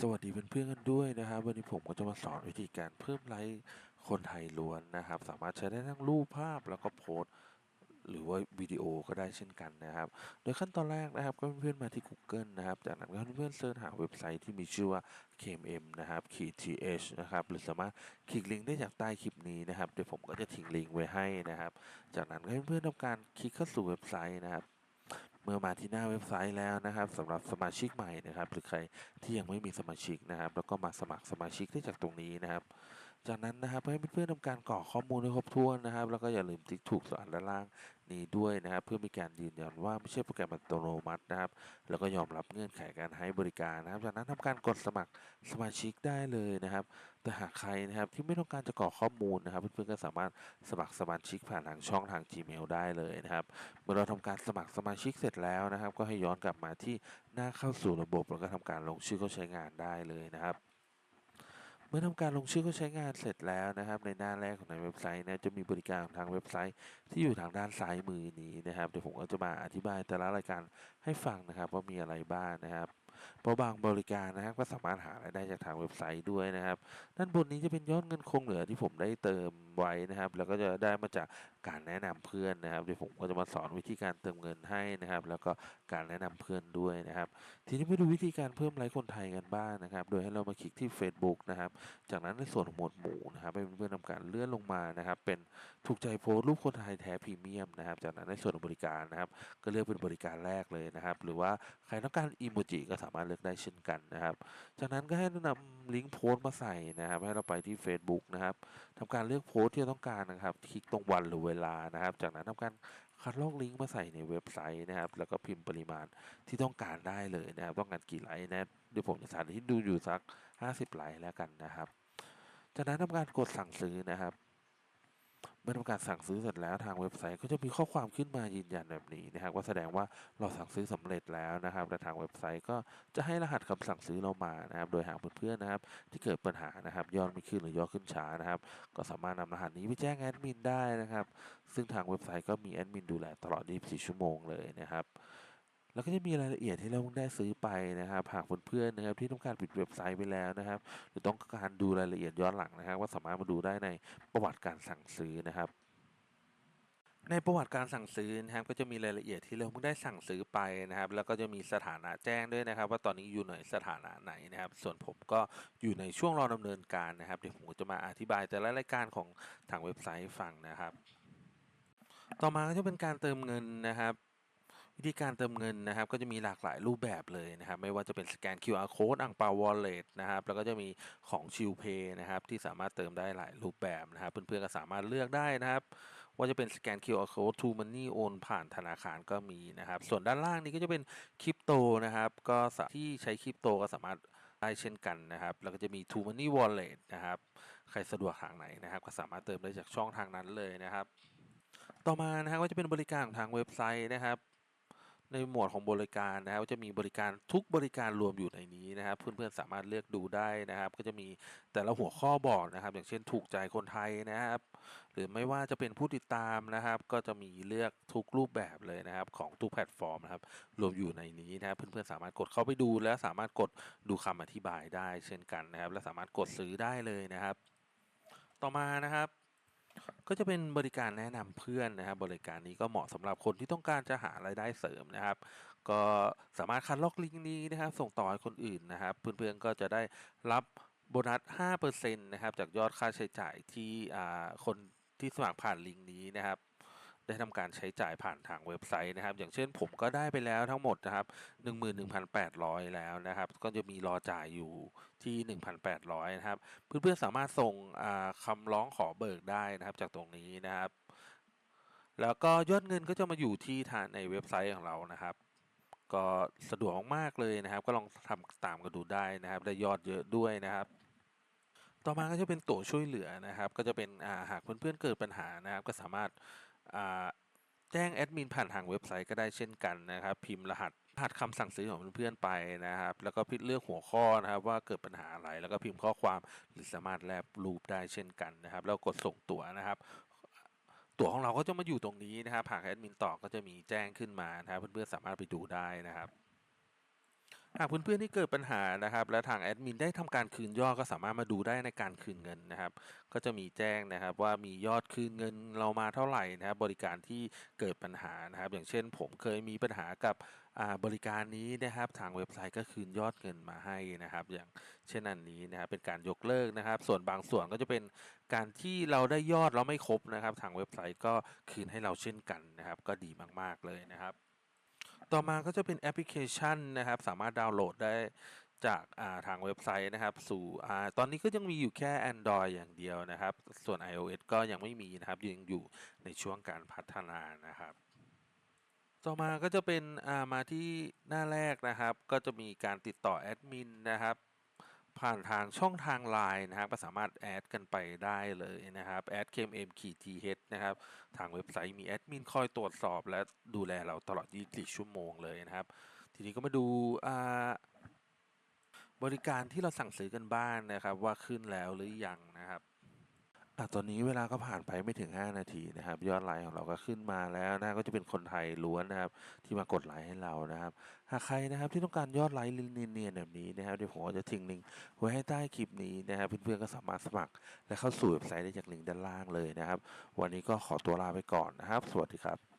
สวัสดีเพื่อนๆกันด้วยนะครับ วันนี้ผมก็จะมาสอนวิธีการเพิ่มไลค์คนไทยล้วนนะครับ สามารถใช้ได้ทั้งรูปภาพแล้วก็โพสต์หรือว่าวิดีโอก็ได้เช่นกันนะครับ โดยขั้นตอนแรกนะครับก็เพื่อนๆมาที่ Google นะครับ จากนั้นก็เพื่อนๆเสิร์ชหาเว็บไซต์ที่มีชื่อว่า KMM นะครับขีด th นะครับหรือสามารถคลิกลิงก์ได้จากใต้คลิปนี้นะครับ เดี๋ยวผมก็จะทิ้งลิงก์ไว้ให้นะครับ จากนั้นก็เพื่อนๆทำการคลิกเข้าสู่เว็บไซต์นะครับ เมื่อมาที่หน้าเว็บไซต์แล้วนะครับสำหรับสมาชิกใหม่นะครับ หรือใครที่ยังไม่มีสมาชิกนะครับ แล้วก็มาสมัครสมาชิกได้จากตรงนี้นะครับ จากนั้นนะครับให้เพื่อนๆทำการกรอกข้อมูลให้ครบถ้วนนะครับ แล้วก็อย่าลืมติ๊กถูกส่วนด้านล่างนี้ด้วยนะครับ เพื่อมีการยืนยันว่าไม่ใช่โปรแกรมอัตโนมัตินะครับ แล้วก็ยอมรับเงื่อนไขการให้บริการนะครับ จากนั้นทำการกดสมัครสมาชิกได้เลยนะครับ แต่หากใครนะครับที่ไม่ต้องการจะกรอกข้อมูลนะครับ เพื่อนๆก็สามารถสมัครสมาชิกผ่านทางช่องทาง Gmail ได้เลยนะครับ เมื่อเราทำการสมัครสมาชิกเสร็จแล้วนะครับ ก็ให้ย้อนกลับมาที่หน้าเข้าสู่ระบบแล้วก็ทำการลงชื่อเข้าใช้งานได้เลยนะครับ มื่อทำการลงชื่อเข้าใช้งานเสร็จแล้วนะครับ ในหน้าแรกของในเว็บไซต์นะจะมีบริการของทางเว็บไซต์ที่อยู่ทางด้านซ้ายมือนี้นะครับ เดี๋ยวผมก็จะมาอธิบายแต่ละรายการให้ฟังนะครับ ว่ามีอะไรบ้างนะครับเพราะบางบริการนะครับก็สามารถหารายได้จากทางเว็บไซต์ด้วยนะครับ ด้านบนนี้จะเป็นยอดเงินคงเหลือที่ผมได้เติมไว้นะครับ แล้วก็จะได้มาจาก การแนะนำเพื่อนนะครับเดี๋ยวผมก็จะมาสอนวิธีการเติมเงินให้นะครับ แล้วก็การแนะนำเพื่อนด้วยนะครับ ทีนี้มาดูวิธีการเพิ่มไลค์คนไทยกันบ้างนะครับ โดยให้เรามาคลิกที่ Facebook นะครับ จากนั้นในส่วนของหมวดหมู่นะครับให้เพื่อนๆทำการเลื่อนลงมานะครับ เป็นถูกใจโพสต์รูปคนไทยแท้พรีเมียมนะครับ จากนั้นในส่วนของบริการนะครับ ก็เลือกเป็นบริการแรกเลยนะครับ หรือว่าใครต้องการอีโมจิก็สามารถเลือกได้เช่นกันนะครับ จากนั้นก็ให้นำลิงก์โพสต์มาใส่นะครับ ให้เราไปที่ Facebook นะครับทำการเลือกโพสต์ที่เราต้องการนะครับ คลิกตรงวันหรือเวลานะครับ จากนั้นทำการคัดลอกลิงก์มาใส่ในเว็บไซต์นะครับ แล้วก็พิมพ์ปริมาณที่ต้องการได้เลยนะครับ ต้องการกี่ไลค์นะเดี๋ยวผมจะสาธิตดูอยู่สัก 50 ไลค์แล้วกันนะครับ จากนั้นทำการกดสั่งซื้อนะครับ เมื่อทำการสั่งซื้อเสร็จแล้วทางเว็บไซต์ก็จะมีข้อความขึ้นมายืนยันแบบนี้นะครับว่าแสดงว่าเราสั่งซื้อสำเร็จแล้วนะครับและทางเว็บไซต์ก็จะให้รหัสคำสั่งซื้อเรามานะครับ โดยหากเพื่อนๆนะครับ ที่เกิดปัญหานะครับยอดไม่ขึ้นหรือยอดขึ้นช้านะครับ ก็สามารถนำรหัสนี้ไปแจ้งแอดมินได้นะครับ ซึ่งทางเว็บไซต์ก็มีแอดมินดูแลตลอด 24 ชั่วโมงเลยนะครับ แล้วก็จะมีรายละเอียดที่เราได้ซื้อไปนะครับหากเพื่อนๆนะครับที่ต้องการปิดเว็บไซต์ไปแล้วนะครับ หรือต้องการดูรายละเอียดย้อนหลังนะครับว่าสามารถมาดูได้ในประวัติการสั่งซื้อนะครับในประวัติการสั่งซื้อนะครับก็จะมีรายละเอียดที่เราเพิ่งได้สั่งซื้อไปนะครับ แล้วก็จะมีสถานะแจ้งด้วยนะครับ ว่าตอนนี้อยู่ในสถานะไหนนะครับ ส่วนผมก็อยู่ในช่วงรอดำเนินการนะครับเดี๋ยวผมจะมาอธิบายแต่ละรายการของทางเว็บไซต์ฟังนะครับ ต่อมาก็จะเป็นการเติมเงินนะครับ วิธีการเติมเงินนะครับ ก็จะมีหลากหลายรูปแบบเลยนะครับ ไม่ว่าจะเป็นสแกน QR code อังเปาวอลเล็ตนะครับ แล้วก็จะมีของชิลเพย์นะครับ ที่สามารถเติมได้หลายรูปแบบนะครับ เพื่อนๆก็สามารถเลือกได้นะครับ ว่าจะเป็นสแกน QR code to money โอนผ่านธนาคารก็มีนะครับ ส่วนด้านล่างนี้ก็จะเป็นคริปโตนะครับ ก็ที่ใช้คริปโตก็สามารถได้เช่นกันนะครับ แล้วก็จะมี to money wallet นะครับ ใครสะดวกทางไหนนะครับ ก็สามารถเติมได้จากช่องทางนั้นเลยนะครับ ต่อมานะครับก็จะเป็นบริการของทางเว็บไซต์นะครับ ในหมวดของบริการนะครับจะมีบริการทุกบริการรวมอยู่ในนี้นะครับ เพื่อนๆสามารถเลือกดูได้นะครับ ก็จะมีแต่ละหัวข้อบอกนะครับ อย่างเช่นถูกใจคนไทยนะครับ หรือไม่ว่าจะเป็นผู้ติดตามนะครับ ก็จะมีเลือกทุกรูปแบบเลยนะครับ ของทุกแพลตฟอร์มนะครับ รวมอยู่ในนี้นะครับ เพื่อนๆสามารถกดเข้าไปดู และสามารถกดดูคำอธิบายได้ เช่นกันนะครับ และสามารถกดซื้อได้เลยนะครับ ต่อมานะครับ ก็จะเป็นบริการแนะนำเพื่อนนะครับบริการนี้ก็เหมาะสำหรับคนที่ต้องการจะหารายได้เสริมนะครับ ก็สามารถคัดลอกลิงก์นี้นะครับ ส่งต่อให้คนอื่นนะครับ เพื่อนๆก็จะได้รับโบนัส 5%นะครับ จากยอดค่าใช้จ่ายที่อ่าคนที่สมัครผ่านลิงก์นี้นะครับ ได้ทำการใช้จ่ายผ่านทางเว็บไซต์นะครับ อย่างเช่นผมก็ได้ไปแล้วทั้งหมดนะครับ 11,800 แล้วนะครับ ก็จะมีรอจ่ายอยู่ที่ 1,800 นะครับ เพื่อนๆสามารถส่งอ่าคำร้องขอเบิกได้นะครับจากตรงนี้นะครับ แล้วก็ยอดเงินก็จะมาอยู่ที่ทางในเว็บไซต์ของเรานะครับก็สะดวกมากเลยนะครับ ก็ลองทำตามกันดูได้นะครับ ได้ยอดเยอะด้วยนะครับ ต่อมาก็จะเป็นตัวช่วยเหลือนะครับ ก็จะเป็นาหากเพื่อนๆเกิดปัญหานะครับ ก็สามารถ แจ้งแอดมินผ่านทางเว็บไซต์ก็ได้เช่นกันนะครับ พิมพ์รหัสรหัสคำสั่งซื้อของเพื่อนๆไปนะครับ แล้วก็พิจเลือกหัวข้อนะครับ ว่าเกิดปัญหาอะไรแล้วก็พิมพ์ข้อความหรือสามารถแลบรูปได้เช่นกันนะครับ แล้วกดส่งตั๋วนะครับตั๋วของเราก็จะมาอยู่ตรงนี้นะครับหากแอดมินตอบก็จะมีแจ้งขึ้นมานะครับ เพื่อนๆสามารถไปดูได้นะครับ หากเพื่อนๆที่เกิดปัญหานะครับ และทางแอดมินได้ทำการคืนยอดก็สามารถมาดูได้ในการคืนเงินนะครับ ก็จะมีแจ้งนะครับว่ามียอดคืนเงินเรามาเท่าไหร่นะครับ บริการที่เกิดปัญหานะครับ อย่างเช่น ผมเคยมีปัญหากับบริการนี้นะครับ ทางเว็บไซต์ก็คืนยอดเงินมาให้นะครับ อย่างเช่นอันนี้นะครับเป็นการยกเลิกนะครับ ส่วนบางส่วนก็จะเป็นการที่เราได้ยอดแล้วไม่ครบนะครับ ทางเว็บไซต์ก็คืนให้เราเช่นกันนะครับ ก็ดีมากๆเลยนะครับ ต่อมาก็จะเป็นแอปพลิเคชันนะครับ สามารถดาวน์โหลดได้จากาทางเว็บไซต์นะครับ สู่อตอนนี้ก็ยังมีอยู่แค่ Android อย่างเดียวนะครับ ส่วน iOS ก็ยังไม่มีนะครับ ยังอยู่ในช่วงการพัฒนานะครับ ต่อมาก็จะเป็นามาที่หน้าแรกนะครับ ก็จะมีการติดต่อแอดมินนะครับ ผ่านทางช่องทาง Line นะครับก็สามารถแอดกันไปได้เลยนะครับแอดเคมเอ็มขีทีเนะครับ ทางเว็บไซต์มีแอดมินคอยตรวจสอบ และดูแลเราตลอด 24 ชั่วโมงเลยนะครับ ทีนี้ก็มาดูอ่าบริการที่เราสั่งซื้อกันบ้างนะครับ ว่าขึ้นแล้วหรือยังนะครับ อะตอนนี้เวลาก็ผ่านไปไม่ถึง 5 นาทีนะครับ ยอดไลค์ของเราก็ขึ้นมาแล้วนะก็จะเป็นคนไทยล้วนนะครับ ที่มากดไลค์ให้เรานะครับ หากใครนะครับที่ต้องการยอดไลค์เนียนๆแบบนี้นะครับเดี๋ยวผมก็จะทิ้งลิงก์ไว้ให้ใต้คลิปนี้นะครับ เพื่อนๆก็สามารถสมัคร และเข้าสู่เว็บไซต์ได้จากลิงก์ด้านล่างเลยนะครับ วันนี้ก็ขอตัวลาไปก่อนนะครับ สวัสดีครับ